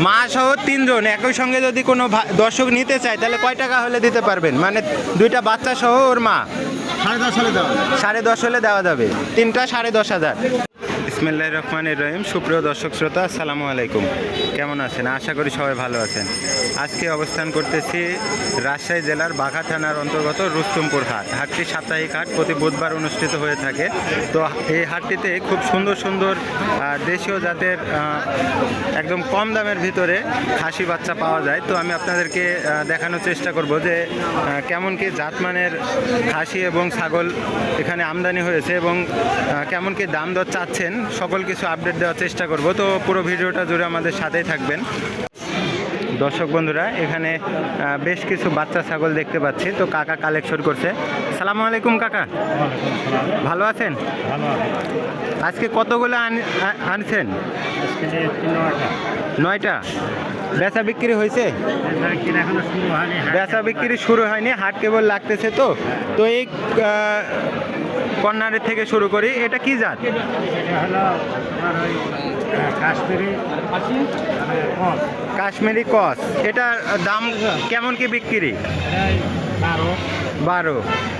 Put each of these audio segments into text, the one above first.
মা সহ তিনজন একই সঙ্গে যদি কোনো ভা- দর্শক নিতে চায় তাহলে কয় টাকা হলে দিতে পারবেন? মানে দুইটা বাচ্চা সহ ওর মা। সাড়ে দশ হলে দেওয়া সাড়ে দশ হলে দেওয়া যাবে। তিনটা সাড়ে দশ হাজার। ইসমাইল্লাহ রহমানের রহিম। সুপ্রিয় দর্শক শ্রোতা, আসসালামু আলাইকুম। কেমন আছেন? আশা করি সবাই ভালো আছেন। আজকে অবস্থান করতেছি রাজশাহী জেলার বাঘা থানার অন্তর্গত রুস্তমপুর হাট। হাটটি সাপ্তাহিক হাট, প্রতি বুধবার অনুষ্ঠিত হয়ে থাকে। তো এই হাটটিতে খুব সুন্দর সুন্দর দেশীয় জাতের একদম কম দামের ভিতরে খাসি বাচ্চা পাওয়া যায়। তো আমি আপনাদেরকে দেখানোর চেষ্টা করব যে কেমন কি জাতমানের খাসি এবং ছাগল এখানে আমদানি হয়েছে এবং কেমন কি দাম দর চাচ্ছেন সকল কিছু আপডেট দেওয়ার চেষ্টা করব। তো পুরো ভিডিওটা জুড়ে আমাদের সাথেই থাকবেন। দর্শক বন্ধুরা, এখানে বেশ কিছু বাচ্চা ছাগল দেখতে পাচ্ছি। তো কাকা কালেকশন করছে। সালামু আলাইকুম কাকা। ভালো আছেন? আজকে কতগুলো আন- আনছেন? নয়টা। বেচা বিক্রি হয়েছে? বেচা বিক্রি শুরু হয়নি, হাট কেবল লাগতেছে তো। তো এই কর্নারের থেকে শুরু করি। এটা কি জাত? কাশ্মীরি কস। এটার দাম কেমন কি বিক্রি? বারো।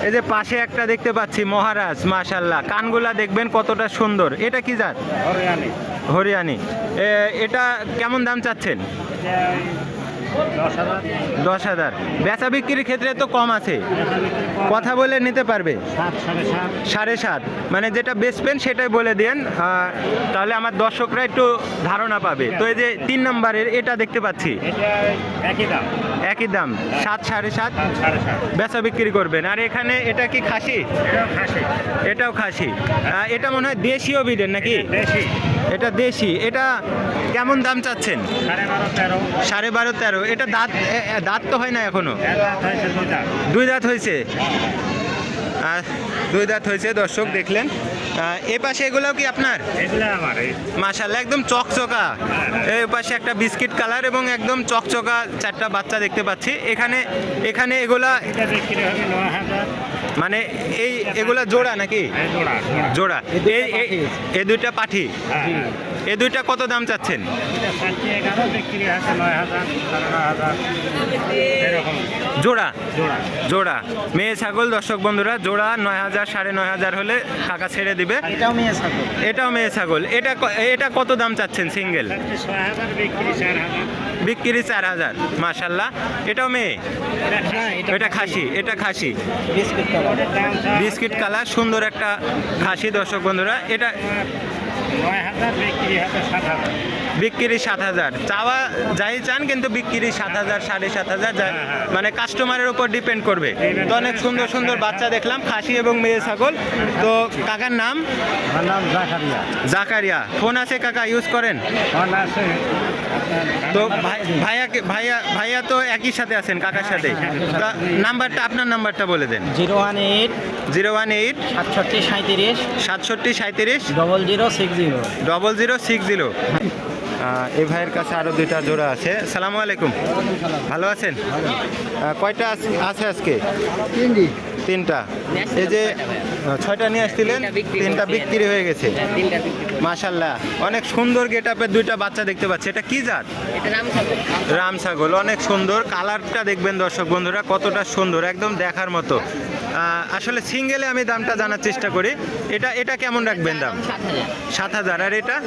এই যে পাশে একটা দেখতে পাচ্ছি মহারাজ মাশাল্লাহ। কানগুলা দেখবেন কতটা সুন্দর। এটা কি জাত? হরিয়ালি হরিয়ানি। এটা কেমন দাম চাচ্ছেন? দশ হাজার। বেচা বিক্রির ক্ষেত্রে তো কম আছে। কথা বলে নিতে পারবে। সাড়ে সাত। মানে যেটা বেচবেন সেটাই বলে দেন। তাহলে আমার দর্শকরা একটু ধারণা পাবে। তো এই যে তিন নম্বরের, এটা দেখতে পাচ্ছি। একই দাম একই দাম সাত সাড়ে সাত বেচা বিক্রি করবেন। আর এখানে এটা কি খাসি? এটাও খাসি। এটা মনে হয় দেশীয় বিডের নাকি? এটা দেশি। এটা কেমন দাম চাচ্ছেন? সাড়ে বারো তেরো। এটা দাঁত দাঁত তো হয় না এখনও? দুই দাঁত। হয়েছে? আহ, দুই দাঁত হয়েছে দর্শক দেখলেন। এ পাশে এগুলোও কি আপনার? মাশাল্লাহ একদম চকচকা। এই পাশে একটা বিস্কিট কালার এবং একদম চকচকা চারটা বাচ্চা দেখতে পাচ্ছি। এখানে এখানে এগুলা মানে এই এগুলা জোড়া নাকি? জোড়া জোড়া। এই এই দুইটা পাঠি। এই দুইটা কত দাম চাচ্ছেন? জোড়া? জোড়া। মেয়ে ছাগল দর্শক বন্ধুরা জোড়া নয় হাজার সাড়ে নয় হাজার হলে কাকা ছেড়ে দিবে। এটাও মেয়ে ছাগল। এটাও মেয়ে ছাগল। এটা এটা কত দাম চাচ্ছেন সিঙ্গেল? বিক্রি চার হাজার মাশাল্লাহ। এটাও মেয়ে? এটা খাসি এটা খাসি। বিস্কুট কালার সুন্দর একটা খাসি দর্শক বন্ধুরা। এটা বিক্রি সাত হাজার। চাওয়া যাই চান কিন্তু বিক্রি সাত হাজার সাড়ে সাত হাজার হ্যাঁ, হ্যাঁ। মানে কাস্টমারের উপর ডিপেন্ড করবে। তো অনেক সুন্দর সুন্দর বাচ্চা দেখলাম খাসি এবং মেয়ে ছাগল। তো কাকার নাম? নাম জাকারিয়া। জাকারিয়া। ফোন আছে কাকা ইউজ করেন? ফোন আছে তো ভাই- ভাইয়াকে ভাইয়া ভাইয়া তো একই সাথে আছেন কাকার সাথে। তা নাম্বারটা আপনার নাম্বারটা বলে দেন। Zero one eight zero one eight সাতষট্টি সাঁত্রিশ সাতষট্টি সাঁত্রিশ double zero six zero. Double zero six zero. এই ভাইয়ের কাছে আরও দুইটা জোড়া আছে। সালামু আলাইকুম। ভালো আছেন? কয়টা আজ- আছে আজকে? তিনটা। এই যে ছয়টা নিয়ে আসছিলেন, তিনটা বিক্রি হয়ে গেছে। মাশাল্লাহ অনেক সুন্দর গেট আপের দুইটা বাচ্চা দেখতে পাচ্ছি। এটা কি জাত? রাম ছাগল অনেক সুন্দর। কালারটা দেখবেন দর্শক বন্ধুরা, কতটা সুন্দর, একদম দেখার মতো। আসলে সিঙ্গেলে আমি দামটা জানার চেষ্টা করি। এটা এটা কেমন রাখবেন দাম? সাত হাজার। আর এটা?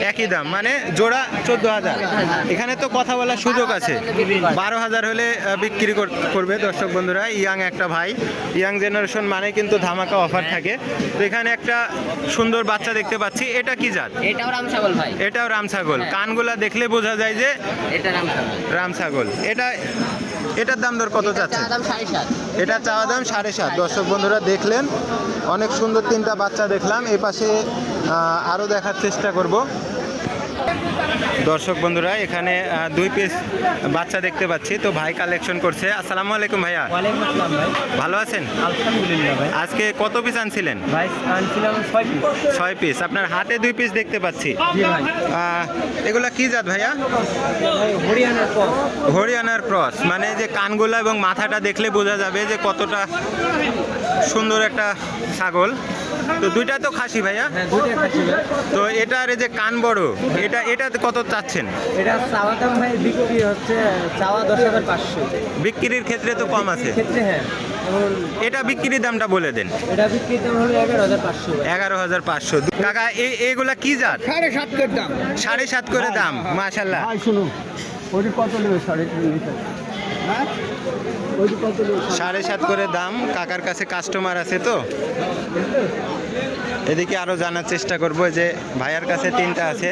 একই দাম। মানে জোড়া চোদ্দ হাজার। এখানে তো কথা বলার সুযোগ আছে। বারো হাজার হলে বিক্রি কর- করবে দর্শক বন্ধুরা। ইয়াং একটা ভাই। ইয়াং জেনারেশন মানে কিন্তু ধামাকা অফার থাকে। তো এখানে একটা সুন্দর বাচ্চা দেখতে পাচ্ছি। এটা কি জাত? এটাও রাম ছাগল ভাই। এটাও রাম ছাগল। কানগুলা দেখলে বোঝা যায় যে এটা রাম ছাগল। এটা এটার দাম দর কত চাচ্ছে এটা চাওয়া দাম সাড়ে সাত। দর্শক বন্ধুরা দেখলেন অনেক সুন্দর তিনটা বাচ্চা দেখলাম। এ পাশে আহ, আরও দেখার চেষ্টা করব। দর্শক বন্ধুরা এখানে দুই পিস বাচ্চা দেখতে পাচ্ছি। তো ভাই কালেকশন করছে। আসসালামু আলাইকুম ভাইয়া। ভালো আছেন? আজকে কত পিস আনছিলেন? ছয় পিস আপনার হাতে দুই পিস দেখতে পাচ্ছি। এগুলা কি জাত ভাইয়া? ভাই হরিয়ানার হরিয়ানার ক্রস। মানে যে কানগুলা এবং মাথাটা দেখলে বোঝা যাবে যে কতটা সুন্দর একটা ছাগল। তো দুইটা তো খাসি ভাইয়া? হ্যাঁ খাসি ভাই তো এটার এই যে কান বড় এটা এটা কত চাচ্ছেন? এটা চাওয়া দাম ভাই বিক্রি হচ্ছে চাওয়া দশ হাজার পাঁচশো। বিক্রির ক্ষেত্রে তো কম আছে। ক্ষেত্রে হ্যাঁ। এটা বিক্রির দামটা বলে দেন। এটা বিক্রির দাম হলো এগারো হাজার পাঁচশো। এগারো হাজার পাঁচশো। কাকা এই এগুলা কি জাত? সাড়ে সাত করে দাম। সাড়ে সাত করে দাম মাশাল্লাহ। শুনুন ওটি কত নেবে সাড়ে তিন সাড়ে সাত করে দাম। কাকার কাছে কাস্টমার আছে তো। এদিকে আরও জানার চেষ্টা করব যে ভাইয়ার কাছে তিনটা আছে।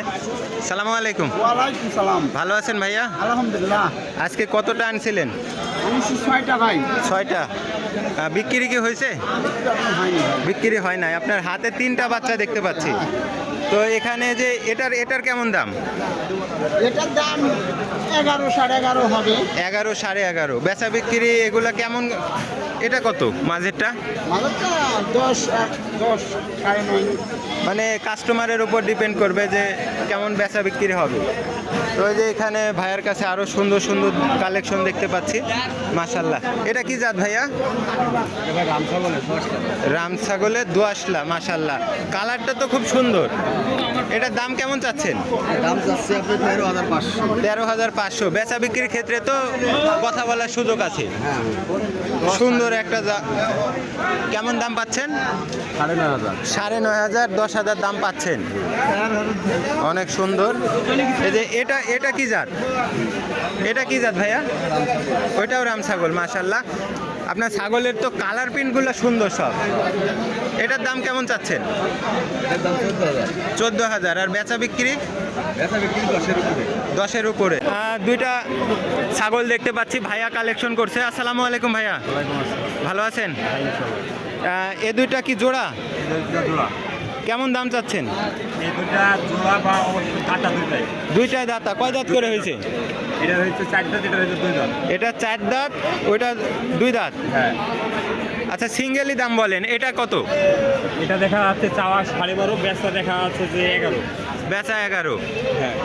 সালাম আলাইকুম। সালাম। ভালো আছেন ভাইয়া? আলহামদুলিল্লাহ। আজকে কতটা আনছিলেন? ছয়টা ভাই। ছয়টা। বিক্রি কি হয়েছে? বিক্রি হয় নাই। আপনার হাতে তিনটা বাচ্চা দেখতে পাচ্ছি। তো এখানে যে এটার এটার কেমন দাম? এটার দাম এগারো সাড়ে এগারো হবে। এগারো সাড়ে এগারো। বেচা বিক্রি এগুলা কেমন? এটা কত মাঝেরটা? দশ এক- দশ সাড়ে নয়। মানে কাস্টমারের উপর ডিপেন্ড করবে যে কেমন বেচা বিক্রি হবে। তো এই যে এখানে ভাইয়ার কাছে আরও সুন্দর সুন্দর কালেকশন দেখতে পাচ্ছি। মাশাল্লাহ এটা কি জাত ভাইয়া? রাম ছাগলের দোয়াশলা। মাশাল্লাহ কালারটা তো খুব সুন্দর। এটার দাম কেমন চাচ্ছেন? দাম যাচ্ছে আপনি তেরো হাজার পাঁচশো। তেরো হাজার পাঁচশো। বেচা বিক্রির ক্ষেত্রে তো কথা বলার সুযোগ আছে। সুন্দর একটা কেমন দাম পাচ্ছেন? সাড়ে নয় হাজার। সাড়ে নয় হাজার দশ হাজার দাম পাচ্ছেন। অনেক সুন্দর। এই যে এটা এটা কি জাত? এটা কি জাত ভাইয়া? ওইটাও রাম ছাগল মাশাল্লাহ আপনার ছাগলের তো কালার প্রিন্টগুলো সুন্দর সব। এটার দাম কেমন চাচ্ছেন? চোদ্দ হাজার। আর বেচা বিক্রি? দশের উপরে। দুইটা ছাগল দেখতে পাচ্ছি ভাইয়া কালেকশন করছে। আসসালামু আলাইকুম ভাইয়া। ভালো আছেন? এ দুইটা কি জোড়া? জোড়া। কেমন দাম চাচ্ছেন? দুইটাই দাঁতা কয় দাঁত করে হয়েছে? এটা চার দাঁত ওইটা দুই দাঁত? হ্যাঁ। আচ্ছা সিঙ্গেলই দাম বলেন এটা কত? এটা দেখা যাচ্ছে চাওয়া সাড়ে বারো ব্যস্ত দেখা যাচ্ছে যে এগারো। বেচা এগারো? হ্যাঁ।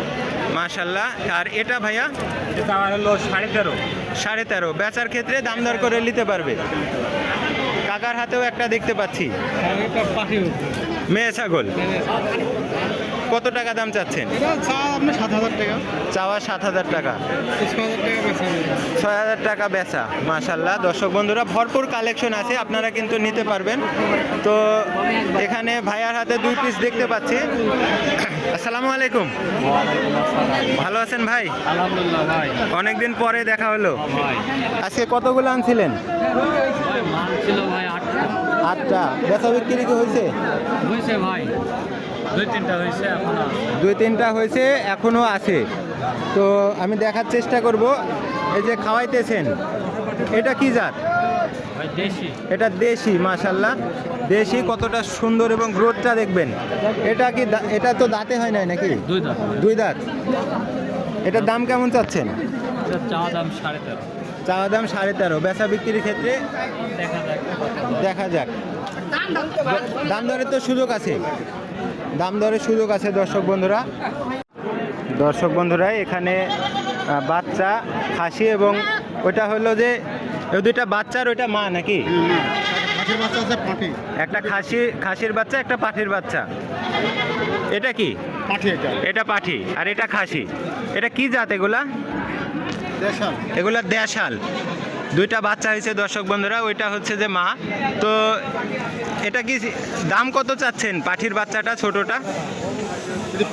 মাশাল্লাহ আর এটা ভাইয়া? এটা চাওয়া হলো সাড়ে তেরো। সাড়ে তেরো। বেচার ক্ষেত্রে দাম দর করে নিতে পারবে। কাকার হাতেও একটা দেখতে পাচ্ছি। পাখি মেয়ে ছাগল? কত টাকা দাম চাচ্ছেন? চাওয়া সাত হাজার টাকা। ছয় হাজার টাকা বেচা মাশাল্লাহ দর্শক বন্ধুরা ভরপুর কালেকশন আছে আপনারা কিন্তু নিতে পারবেন। তো এখানে ভাইয়ার হাতে দুই পিস দেখতে পাচ্ছি। আসসালামু আলাইকুম। ভালো আছেন ভাই? আলহামদুলিল্লাহ ভাই। অনেকদিন পরে দেখা হলো। আজকে কতগুলো আনছিলেন? মাল ছিল ভাই আটটা। আটটা। বেচা বিক্রি কি হয়েছে? হয়েছে ভাই। দুই তিনটা হয়েছে এখন দুই তিনটা হয়েছে এখনও আছে। তো আমি দেখার চেষ্টা করব। এই যে খাওয়াইতেছেন এটা কি জাত? এটা দেশি মাশাল্লাহ দেশি কতটা সুন্দর এবং গ্রোথটা দেখবেন। এটা কি এটা তো দাঁতে হয় নাই নাকি? দুই দাম দুই দাঁত। এটার দাম কেমন চাচ্ছেন? চাওয়া দাম সাড়ে তেরো। চাওয়া দাম সাড়ে তেরো। বেচা বিক্রির ক্ষেত্রে দেখা যাক। দাম দরের তো সুযোগ আছে। দাম দরের সুযোগ আছে দর্শক বন্ধুরা। দর্শক বন্ধুরা এখানে বাচ্চা খাসি এবং ওটা হলো যে দুইটা বাচ্চার ওইটা মা নাকি? একটা খাসি খাসির বাচ্চা একটা পাঠির বাচ্চা। এটা কি? এটা পাঠি। আর এটা খাসি। এটা কি জাত এগুলা? এগুলা দেশাল। দুইটা বাচ্চা হয়েছে দর্শক বন্ধুরা ওইটা হচ্ছে যে মা। তো এটা কি দাম কত চাচ্ছেন পাঠির বাচ্চাটা ছোটটা?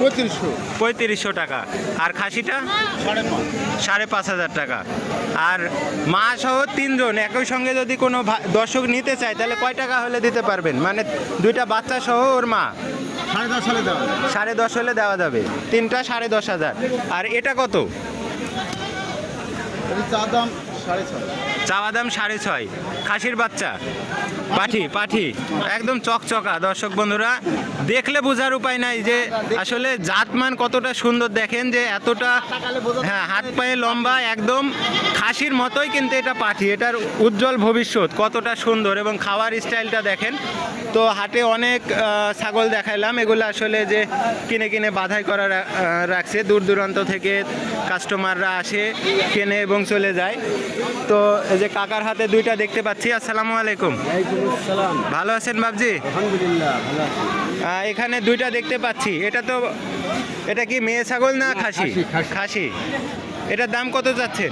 পঁয়ত্রিশশো। পঁয়ত্রিশশো টাকা। আর খাসিটা? সাড়ে পাঁচ। হাজার টাকা। আর মা সহ তিনজন একই সঙ্গে যদি কোনো দর্শক নিতে চায় তাহলে কয় টাকা হলে দিতে পারবেন? মানে দুইটা বাচ্চা সহ ওর মা? সাড়ে দশ হলে দেওয়া সাড়ে দশ হলে দেওয়া যাবে। তিনটা সাড়ে দশ হাজার। আর এটা কত? এটা চা দাম সাড়ে ছয় চাওয়া দাম সাড়ে ছয়। খাসির বাচ্চা। পাঠি পাঠি। একদম চকচকা। দর্শক বন্ধুরা, দেখলে বোঝার উপায় নাই যে আসলে জাতমান কতটা সুন্দর। দেখেন যে এতটা হ্যাঁ হাত পায়ে লম্বা, একদম খাসির মতোই কিন্তু এটা পাঠি। এটার উজ্জ্বল ভবিষ্যৎ, কতটা সুন্দর এবং খাওয়ার স্টাইলটা দেখেন। তো হাটে অনেক ছাগল দেখাইলাম। এগুলো আসলে যে কিনে কিনে বাধাই করা রাখছে। দূর দূরান্ত থেকে কাস্টমাররা আসে, কেনে এবং চলে যায়। তো এই যে কাকার হাতে দুইটা দেখতে পাচ্ছি আসসালামু আলাইকুম। ভালো আছেন বাবজি এখানে দুইটা দেখতে পাচ্ছি এটা তো এটা কি মেয়ে ছাগল না খাসি? খাসি, এটার দাম কত যাচ্ছে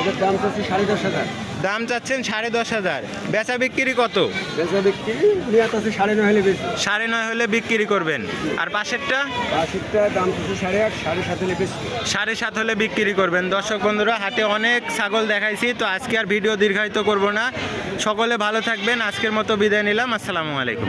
এটার দাম চাচ্ছি সাড়ে দশ হাজার। দাম চাচ্ছেন সাড়ে দশ হাজার। বেচা বিক্রি কত? বেচা বিক্রি নিয়াত আছে সাড়ে নয় হলে বেশি সাড়ে নয় হলে বিক্রি করবেন। আর পাশেরটা? পাশেরটা দাম চাচ্ছে সাড়ে আট সাড়ে সাত হলে বেশি সাড়ে সাত হলে বিক্রি করবেন। দর্শক বন্ধুরা হাতে অনেক ছাগল দেখাইছি তো আজকে আর ভিডিও দীর্ঘায়িত করব না। সকলে ভালো থাকবেন। আজকের মতো বিদায় নিলাম। আসসালামু আলাইকুম।